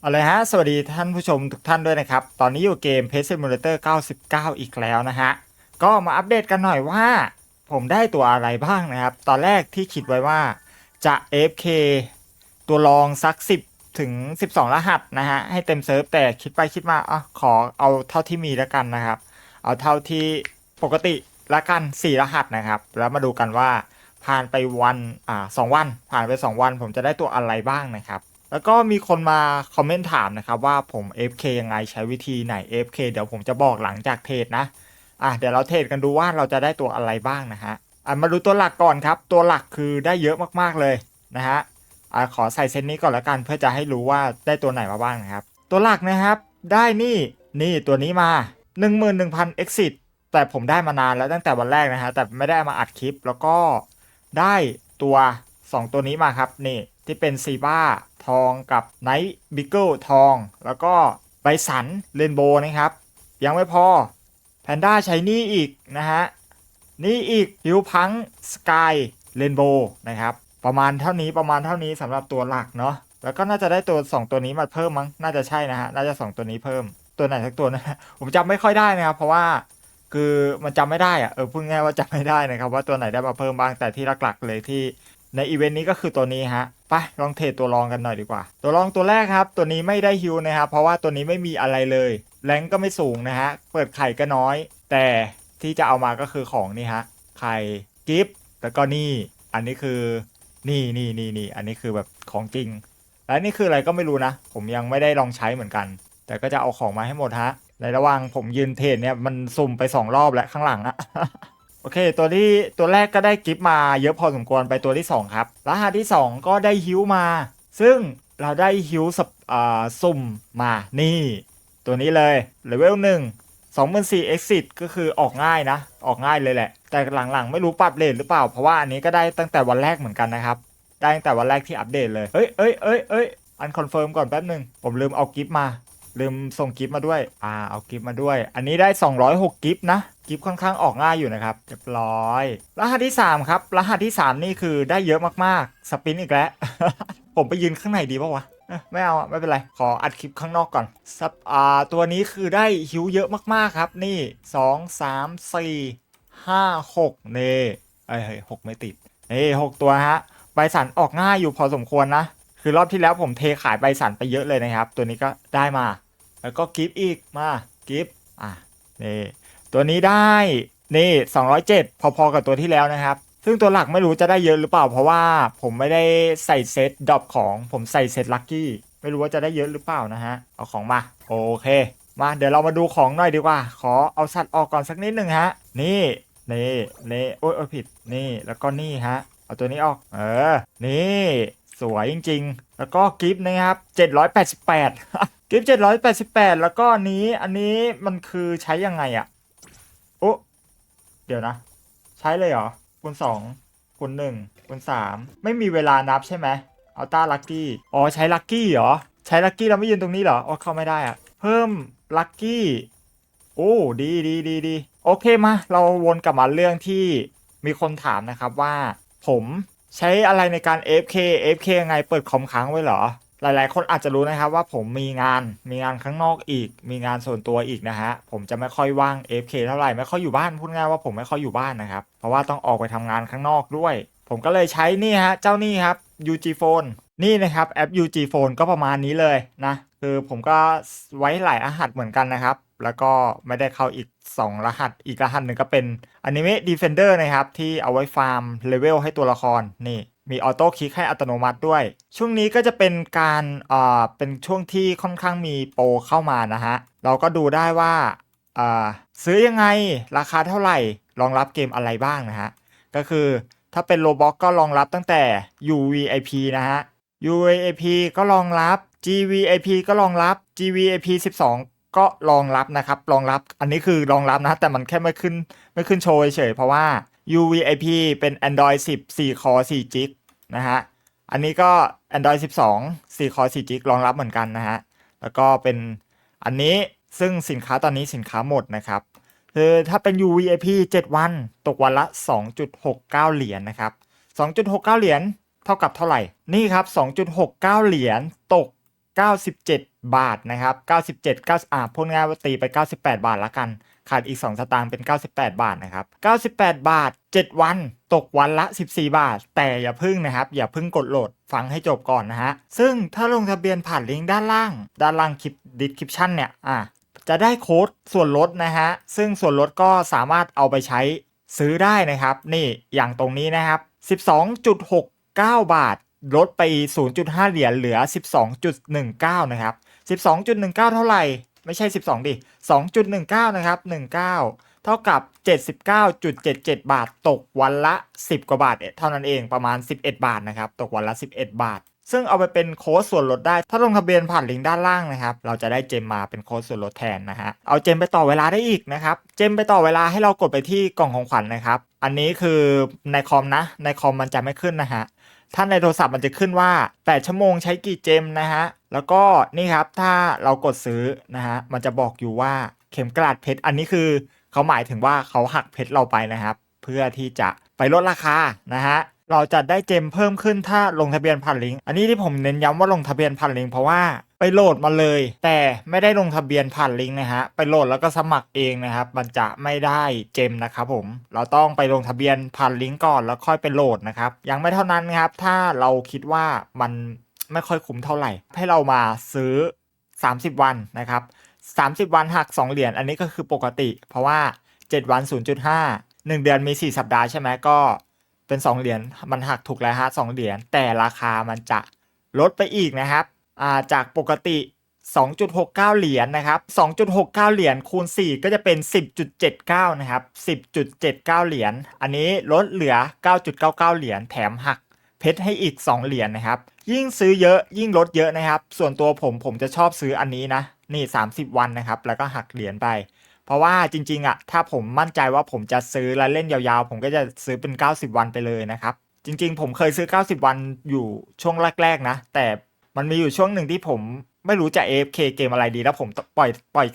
เอาเลยฮะ สวัสดีท่านผู้ชมทุกท่านด้วยนะครับ ตอนนี้อยู่เกม p a c e Simulator 99 อีกแล้วนะฮะ ก็มาอัปเดตกันหน่อยว่า ผมได้ตัวอะไรบ้างนะครับ ตอนแรกที่คิดไว้ว่าจะ AFK ตัวรองสัก 10 ถึง 12 รหัสนะฮะ ให้เต็มเซิร์ฟ แต่คิดไปคิดมาอะขอเอาเท่าที่มีแล้วกันนะครับ เอาเท่าที่ปกติละกัน 4 รหัสนะครับ แล้วมาดูกันว่าผ่านไปวันอ่าสองวัน ผ่านไป 2 วัน ผมจะได้ตัวอะไรบ้างนะครับ แล้วก็มีคนมาคอมเมนต์ถามนะครับว่าผม FK ยังไงใช้วิธีไหน FK เดี๋ยวผมจะบอกหลังจากเทรดนะ อะเดี๋ยวเราเทรดกันดูว่าเราจะได้ตัวอะไรบ้างนะฮะ อะมาดูตัวหลักก่อนครับ ตัวหลักคือได้เยอะมากๆเลยนะฮะ อะขอใส่เซตนี้ก่อนละกันเพื่อจะให้รู้ว่าได้ตัวไหนมาบ้างนะครับ ตัวหลักนะครับได้นี่นี่ตัวนี้มา 11,000 exit แต่ผมได้มานานแล้วตั้งแต่วันแรกนะฮะแต่ไม่ได้มาอัดคลิปแล้วก็ได้ตัว 2 ตัวนี้มาครับนี่ที่เป็นซีบ้าทองกับไนท์บิเกิลทอง แล้วก็ไบสันเรนโบว์นะครับ ยังไม่พอแพนด้าใช้นี่อีกนะฮะนี่อีกฮิวพังสกายเรนโบว์นะครับประมาณเท่านี้ประมาณเท่านี้สำหรับตัวหลักเนาะแล้วก็น่าจะได้ตัว 2 ตัวนี้มาเพิ่มมั้งน่าจะใช่นะฮะน่าจะ 2 ตัวนี้เพิ่มตัวไหนสักตัวนะผมจำไม่ค่อยได้นะครับ เพราะว่าคือมันจำไม่ได้อะเออพูดง่ายว่าจำไม่ได้นะครับ ว่าตัวไหนได้มาเพิ่มบ้างแต่ที่หลักๆเลยที่ ในอีเวนต์นี้ก็คือตัวนี้ฮะไปลองเทรดตัวรองกันหน่อยดีกว่า ตัวรองตัวแรกครับ ตัวนี้ไม่ได้ฮิวนะครับเพราะว่าตัวนี้ไม่มีอะไรเลย แรงก็ไม่สูงนะฮะ เปิดไข่ก็น้อย แต่ที่จะเอามาก็คือของนี่ฮะ ไข่กิฟต์แล้วก็นี่ อันนี้คือ นี่นี่นี่นี่ อันนี้คือแบบของจริง และนี่คืออะไรก็ไม่รู้นะ ผมยังไม่ได้ลองใช้เหมือนกัน แต่ก็จะเอาของมาให้หมดฮะ ในระหว่างผมยืนเทรดเนี่ยมันสุ่มไปสองรอบแล้วข้างหลังอะ โอเค ตัวที่ตัวแรกก็ได้กิฟต์มาเยอะพอสมควรไปตัวที่ 2 ครับรหัสที่ 2 ก็ได้ฮิวมา ซึ่งเราได้ฮิวสับอ่าสุ่มมานี่ ตัวนี้เลยเลเวลหนึ่งสองหมื่นสี่ exit ก็คือออกง่ายนะ ออกง่ายเลยแหละ แต่หลังๆ ไม่รู้ปรับเลทหรือเปล่า เพราะว่าอันนี้ก็ได้ตั้งแต่วันแรกเหมือนกันนะครับ ได้ตั้งแต่วันแรกที่อัปเดตเลย เอ้ยเอ้ยเอ้ยเอ้ยอันคอนเฟิร์มก่อนแป๊บหนึ่งผมลืมเอากิฟต์มา ลืมส่งกิฟต์มาด้วย อ่า เอากิฟต์มาด้วย อันนี้ได้ 206 กิฟต์นะ กิฟต์ค่อนข้างออกง่ายอยู่นะครับ เรียบร้อย รหัสที่ 3 ครับ รหัสที่ 3 นี่คือได้เยอะมากๆ สปินอีกแล้ว ผมไปยืนข้างในดีปะวะไม่เอาไม่เป็นไร ขออัดคลิปข้างนอกก่อนสับอ่าตัวนี้คือได้ฮิวเยอะมากๆครับ นี่ 2 3 4 5 6เน่เอ้ยเฮ้ยหกไม่ติดเอ้หกตัวฮะใบสันออกง่ายอยู่พอสมควรนะคือรอบที่แล้วผมเทขายใบสันไปเยอะเลยนะครับ ตัวนี้ก็ได้มา แล้วก็กิฟอีกมากิฟอะนี่ตัวนี้ได้นี่207 พอๆกับตัวที่แล้วนะครับ ซึ่งตัวหลักไม่รู้จะได้เยอะหรือเปล่า เพราะว่าผมไม่ได้ใส่เซตดรอปของผมใส่เซตลัคกี้ไม่รู้ว่าจะได้เยอะหรือเปล่านะฮะเอาของมาโอเค มาเดี๋ยวเรามาดูของหน่อยดีกว่า ขอเอาสัตว์ออกก่อนสักนิดหนึ่งฮะ นี่นี่นี่โอ้ยโอ้ยผิดนี่แล้วก็นี่ฮะเอาตัวนี้ออก เออ นี่ สวยจริง ๆ แล้วก็กิฟต์นะครับ788 กิฟต์788แล้วก็อันนี้ อันนี้มันคือใช้ยังไงอะโอ้เดี๋ยวนะ ใช้เลยเหรอคูณ2คูณ1คูณ3ไม่มีเวลานับใช่ไหมเอาต้าลัคกี้อ๋อใช้ลัคกี้เหรอ ใช้ลัคกี้เราไม่ยืนตรงนี้เหรออ๋อเข้าไม่ได้อะเพิ่มลัคกี้โอ้ดีดีดีดีโอเคมา เราวนกลับมาเรื่องที่มีคนถามนะครับว่า ผมใช้อะไรในการ AFK AFK ยังไงเปิดคอมค้างไว้เหรอ หลายๆ คนอาจจะรู้นะครับว่าผมมีงานมีงานข้างนอกอีก มีงานส่วนตัวอีกนะฮะผมจะไม่ค่อยว่าง FK เท่าไหร่ไม่ค่อยอยู่บ้านพูดง่ายว่าผมไม่ค่อยอยู่บ้านนะครับ เพราะว่าต้องออกไปทำงานข้างนอกด้วย ผมก็เลยใช้นี่ฮะเจ้านี่ครับ UG Phone นี่นะครับแอป UG Phone ก็ประมาณนี้เลยนะ คือผมก็ไว้หลายรหัสเหมือนกันนะครับ แล้วก็ไม่ได้เข้าอีก 2 รหัสอีกรหัสหนึ่งก็เป็น Anime Defender นะครับที่เอาไว้ฟาร์มเลเวลให้ตัวละครนี่ มีออโต้คลิกให้อัตโนมัติด้วย ช่วงนี้ก็จะเป็นการอ่าเป็นช่วงที่ค่อนข้างมีโปรเข้ามานะฮะ เราก็ดูได้ว่าอ่าซื้อยังไงราคาเท่าไหร่ รองรับเกมอะไรบ้างนะฮะ ก็คือถ้าเป็นโลบ็อกก็รองรับตั้งแต่ UVIP นะฮะ UVIP ก็รองรับ GVIP ก็รองรับ GVIP 12 ก็รองรับนะครับ รองรับ อันนี้คือรองรับนะ แต่มันแค่ไม่ขึ้นไม่ขึ้นโชว์เฉยเพราะว่า UVIP เป็น Android 10 4 core 4 g ิกนะฮะ อันนี้ก็ Android 12 4 core 4 g ิกรองรับเหมือนกันนะฮะ แล้วก็เป็นอันนี้ซึ่งสินค้าตอนนี้สินค้าหมดนะครับ คือถ้าเป็น UVIP 7 วัน ตกวันละ 2.69 เหรียญนะครับ 2.69 เหรียญเท่ากับเท่าไหร่ นี่ครับ 2.69 เหรียญตก 97 บาทนะครับ 97 9อ่าพูดง่ายว่าตีไป 98 บาทละกัน ขาดอีก 2 สตางค์เป็น 98 บาทนะครับ 98 บาท 7 วัน ตกวันละ 14 บาท แต่อย่าพึ่งนะครับ อย่าพึ่งกดโหลดฟังให้จบก่อนนะฮะ ซึ่งถ้าลงทะเบียนผ่านลิงก์ด้านล่าง ด้านล่างคลิปดิสคริปชันเนี่ยอะจะได้โค้ดส่วนลดนะฮะ ซึ่งส่วนลดก็สามารถเอาไปใช้ซื้อได้นะครับ นี่อย่างตรงนี้นะครับ 12.69 บาท ลดไป 0.5 เหรียญเหลือ 12.19 นะครับ 12.19 เท่าไหร่ไม่ใช่ 12 ดิ 2.19 นะครับ 19 เท่ากับ 79.77 บาท ตกวันละ 10 กว่าบาท เท่านั้นเอง ประมาณ 11 บาทนะครับ ตกวันละ 11 บาท ซึ่งเอาไปเป็นโค้ดส่วนลดได้ ถ้าลงทะเบียนผ่านลิงก์ด้านล่างนะครับ เราจะได้เจมมาเป็นโค้ดส่วนลดแทนนะฮะ เอาเจมไปต่อเวลาได้อีกนะครับ เจมไปต่อเวลาให้เรากดไปที่กล่องของขวัญนะครับ อันนี้คือในคอมนะ ในคอมมันจะไม่ขึ้นนะฮะ ถ้าในโทรศัพท์มันจะขึ้นว่า 8 ชั่วโมงใช้กี่เจมนะฮะ แล้วก็นี่ครับถ้าเรากดซื้อนะฮะ มันจะบอกอยู่ว่าเข็มกลัดเพชร อันนี้คือเขาหมายถึงว่าเขาหักเพชรเราไปนะครับ เพื่อที่จะไปลดราคานะฮะ เราจะได้เจมเพิ่มขึ้นถ้าลงทะเบียนผ่านลิงก์อันนี้ที่ผมเน้นย้ำว่าลงทะเบียนผ่านลิงก์เพราะว่าไปโหลดมาเลย แต่ไม่ได้ลงทะเบียนผ่านลิงก์นะฮะไปโหลดแล้วก็สมัครเองนะครับมันจะไม่ได้เจมนะครับผมเราต้องไปลงทะเบียนผ่านลิงก์ก่อนแล้วค่อยไปโหลดนะครับยังไม่เท่านั้นครับถ้าเราคิดว่ามันไม่ค่อยคุ้มเท่าไหร่ ให้เรามาซื้อ 30 วันนะครับ30 วันหัก 2 เหรียญอันนี้ก็คือปกติ เพราะว่า 7 วัน 0.5 1 เดือนมี 4 สัปดาห์ใช่ไหมก็ เป็น2เหรียญมันหักถูกแล้วฮะ2เหรียญแต่ราคามันจะลดไปอีกนะครับาจากปกติ 2.69 เหรียญนะครับ 2.69 เหรียญคูณ 4 ก็จะเป็น 10.79 นะครับ 10.79 เหรียญ อันนี้ลดเหลือ 9.99 เหรียญ แถมหักเพชรให้อีก 2 เหรียญนะครับ ยิ่งซื้อเยอะยิ่งลดเยอะนะครับ ส่วนตัวผมผมจะชอบซื้ออันนี้นะ นี่ 30 วันนะครับ แล้วก็หักเหรียญไป เพราะว่าจริงๆอะถ้าผมมั่นใจว่าผมจะซื้อและเล่นยาวๆ ผมก็จะซื้อเป็น 90 วันไปเลยนะครับ จริงๆ ผมเคยซื้อ 90 วันอยู่ช่วงแรกๆนะ แต่มันมีอยู่ช่วงหนึ่งที่ผมไม่รู้จะ AFK เกมอะไรดี แล้วผมปล่อยปล่อย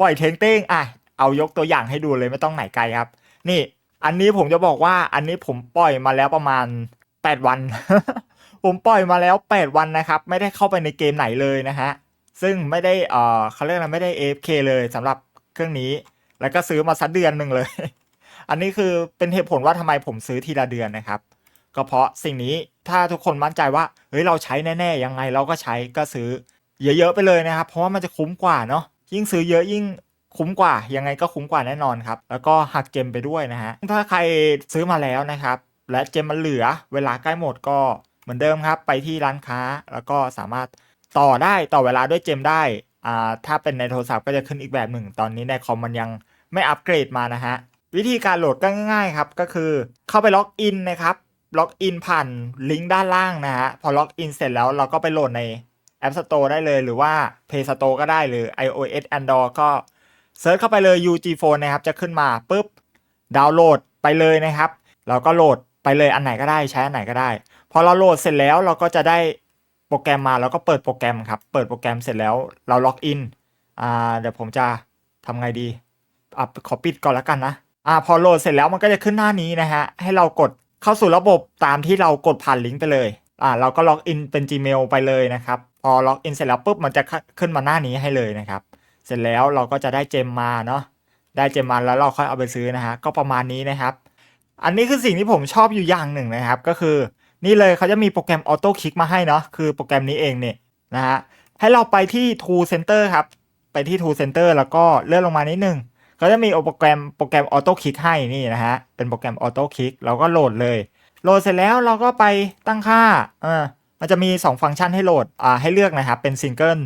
ปล่อยเทงเต้งอะเอายกตัวอย่างให้ดูเลยไม่ต้องไหนไกลครับ นี่ อันนี้ผมจะบอกว่าอันนี้ผมปล่อยมาแล้วประมาณ 8 วัน ผมปล่อยมาแล้ว 8 วันนะครับ ไม่ได้เข้าไปในเกมไหนเลยนะฮะซึ่งไม่ได้เอ่อเขาเรียกอะไรไม่ได้ AFK เลยสำหรับ เครื่องนี้ แล้วก็ซื้อมาสักเดือนหนึ่งเลย อันนี้คือเป็นเหตุผลว่าทำไมผมซื้อทีละเดือนนะครับ ก็เพราะสิ่งนี้ถ้าทุกคนมั่นใจว่าเฮ้ยเราใช้แน่ๆยังไงเราก็ใช้ก็ซื้อเยอะๆไปเลยนะครับ เพราะว่ามันจะคุ้มกว่าเนาะยิ่งซื้อเยอะยิ่งคุ้มกว่ายังไงก็คุ้มกว่าแน่นอนครับ แล้วก็หักเจมไปด้วยนะฮะถ้าใครซื้อมาแล้วนะครับ และเจมมันเหลือเวลาใกล้หมดก็เหมือนเดิมครับ ไปที่ร้านค้าแล้วก็สามารถต่อได้ต่อเวลาด้วยเจมได้ อ่าถ้าเป็นในโทรศัพท์ก็จะขึ้นอีกแบบหนึ่ง ตอนนี้ในคอมมันยังไม่อัปเกรดมานะฮะ วิธีการโหลดก็ง่ายๆครับ ก็คือเข้าไปล็อกอินนะครับ ล็อกอินผ่านลิงก์ด้านล่างนะฮะ พอล็อกอินเสร็จแล้วเราก็ไปโหลดใน App Store ได้เลย หรือว่า Play Store ก็ได้หรือ iOS Android ก็เซิร์ชเข้าไปเลย UG Phone นะครับ จะขึ้นมาปุ๊บดาวน์โหลดไปเลยนะครับ เราก็โหลดไปเลยอันไหนก็ได้ใช้อันไหนก็ได้ พอเราโหลดเสร็จแล้วเราก็จะได้ โปรแกรมมาแล้วก็เปิดโปรแกรมครับ เปิดโปรแกรมเสร็จแล้วเราล็อกอินอ่าเดี๋ยวผมจะทำไงดีอะขอปิดก่อนแล้วกันนะอ่าพอโหลดเสร็จแล้วมันก็จะขึ้นหน้านี้นะฮะ ให้เรากดเข้าสู่ระบบตามที่เรากดผ่านลิงก์ไปเลยอ่าเราก็ล็อกอินเป็น Gmail ไปเลยนะครับ พอล็อกอินเสร็จแล้วปุ๊บมันจะขึ้นมาหน้านี้ให้เลยนะครับ เสร็จแล้วเราก็จะได้เจมมาเนาะได้เจมมาแล้วเราค่อยเอาไปซื้อนะฮะก็ประมาณนี้นะครับ อันนี้คือสิ่งที่ผมชอบอยู่อย่างหนึ่งนะครับ ก็คือ นี่เลยเขาจะมีโปรแกรมออโต้คลิกมาให้เนาะคือโปรแกรมนี้เองเนี่ยนะฮะให้เราไปที่ Tool Center ครับ ไปที่ Tool Center แล้วก็เลื่อนลงมานิดนึงก็จะมีโปรแกรมโปรแกรมออโต้คลิกให้นี่นะฮะเป็นโปรแกรมออโต้คลิกเราก็โหลดเลยโหลดเสร็จแล้วเราก็ไปตั้งค่าเออมันจะมี 2 ฟังก์ชันให้โหลดอ่าให้เลือกนะครับเป็นซิงเกิล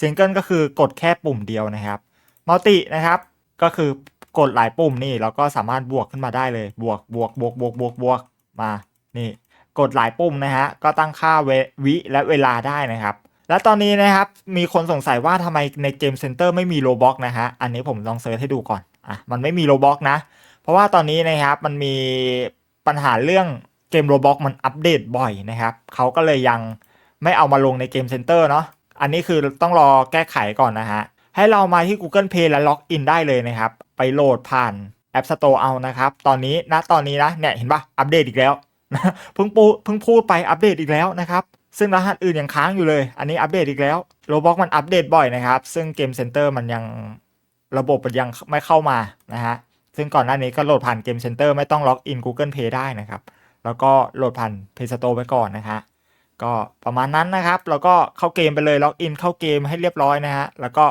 ซิงเกิลก็คือกดแค่ปุ่มเดียวนะครับมัลตินะครับก็คือกดหลายปุ่มนี่เราก็สามารถบวกขึ้นมาได้เลย บวกบวกบวกบวกบวกบวกมานี่ กดหลายปุ่มนะฮะก็ตั้งค่าเววิและเวลาได้นะครับ และตอนนี้นะครับมีคนสงสัยว่าทำไมในเกมเซ็นเตอร์ไม่มีโลบ็อกนะฮะอันนี้ผมลองเซิร์ชให้ดูก่อนอะมันไม่มีโลบ็อกนะ เพราะว่าตอนนี้นะครับมันมีปัญหาเรื่องเกมโลบ็อกมันอัปเดตบ่อยนะครับเขาก็เลยยังไม่เอามาลงในเกมเซ็นเตอร์เนาะอันนี้คือต้องรอแก้ไขก่อนนะฮะให้เรามาที่ Google Play และล็อกอินได้เลยนะครับ ไปโหลดผ่าน App Store เอานะครับ ตอนนี้นะตอนนี้นะเนี่ยเห็นปะอัปเดตอีกแล้ว เพิ่งปูเพิ่งพูดไปอัปเดตอีกแล้วนะครับซึ่งรหัสอื่นยังค้างอยู่เลย อันนี้อัปเดตอีกแล้วโรบอกมันอัปเดตบ่อยนะครับ ซึ่งเกมเซ็นเตอร์มันยังระบบมันยังไม่เข้ามานะฮะ ซึ่งก่อนหน้านี้ก็โหลดผ่านเกมเซ็นเตอร์ไม่ต้องล็อกอิน Google Play ได้นะครับ แล้วก็โหลดผ่าน Play Store ไปก่อนนะฮะ ก็ประมาณนั้นนะครับ แล้วก็เข้าเกมไปเลยล็อกอินเข้าเกมให้เรียบร้อยนะฮะ แล้วก็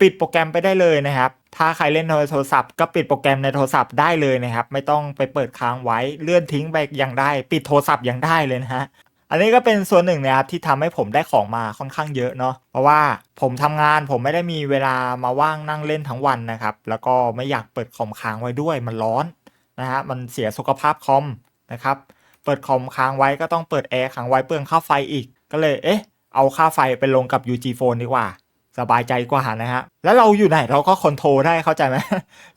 ปิดโปรแกรมไปได้เลยนะครับ ถ้าใครเล่นโทรศัพท์ก็ปิดโปรแกรมในโทรศัพท์ได้เลยนะครับ ไม่ต้องไปเปิดค้างไว้เลื่อนทิ้งไปยังได้ ปิดโทรศัพท์ยังได้เลยนะฮะอันนี้ก็เป็นส่วนหนึ่งนะครับที่ทำให้ผมได้ของมาค่อนข้างเยอะเนาะเพราะว่าผมทำงานผมไม่ได้มีเวลามาว่างนั่งเล่นทั้งวันนะครับ แล้วก็ไม่อยากเปิดคอมค้างไว้ด้วยมันร้อนนะฮะมันเสียสุขภาพคอมนะครับ เปิดคอมค้างไว้ก็ต้องเปิดแอร์ค้างไว้เปลืองค่าไฟอีก ก็เลยเอ๊ะเอาค่าไฟไปลงกับ UG Phone ดีกว่า สบายใจกว่านะฮะ แล้วเราอยู่ไหนเราก็คอนโทรลได้เข้าใจไหม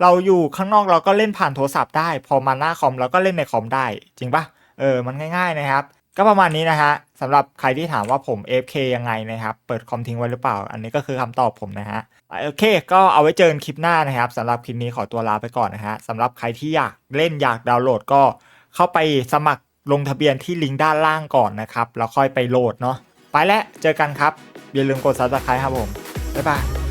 เราอยู่ข้างนอกเราก็เล่นผ่านโทรศัพท์ได้ พอมาหน้าคอมเราก็เล่นในคอมได้ จริงปะเออ มันง่ายๆนะครับ ก็ประมาณนี้นะฮะสำหรับใครที่ถามว่าผม AFK ยังไงนะครับ เปิดคอมทิ้งไว้หรือเปล่า อันนี้ก็คือคำตอบผมนะฮะ โอเค ก็เอาไว้เจอกันคลิปหน้านะครับสำหรับคลิปนี้ขอตัวลาไปก่อนนะฮะสำหรับใครที่อยากเล่นอยากดาวน์โหลดก็เข้าไปสมัครลงทะเบียนที่ลิงก์ด้านล่างก่อนนะครับ แล้วค่อยไปโหลดเนาะ ไปแล้ว เจอกันครับ อย่าลืมกด subscribe ครับผม 拜拜。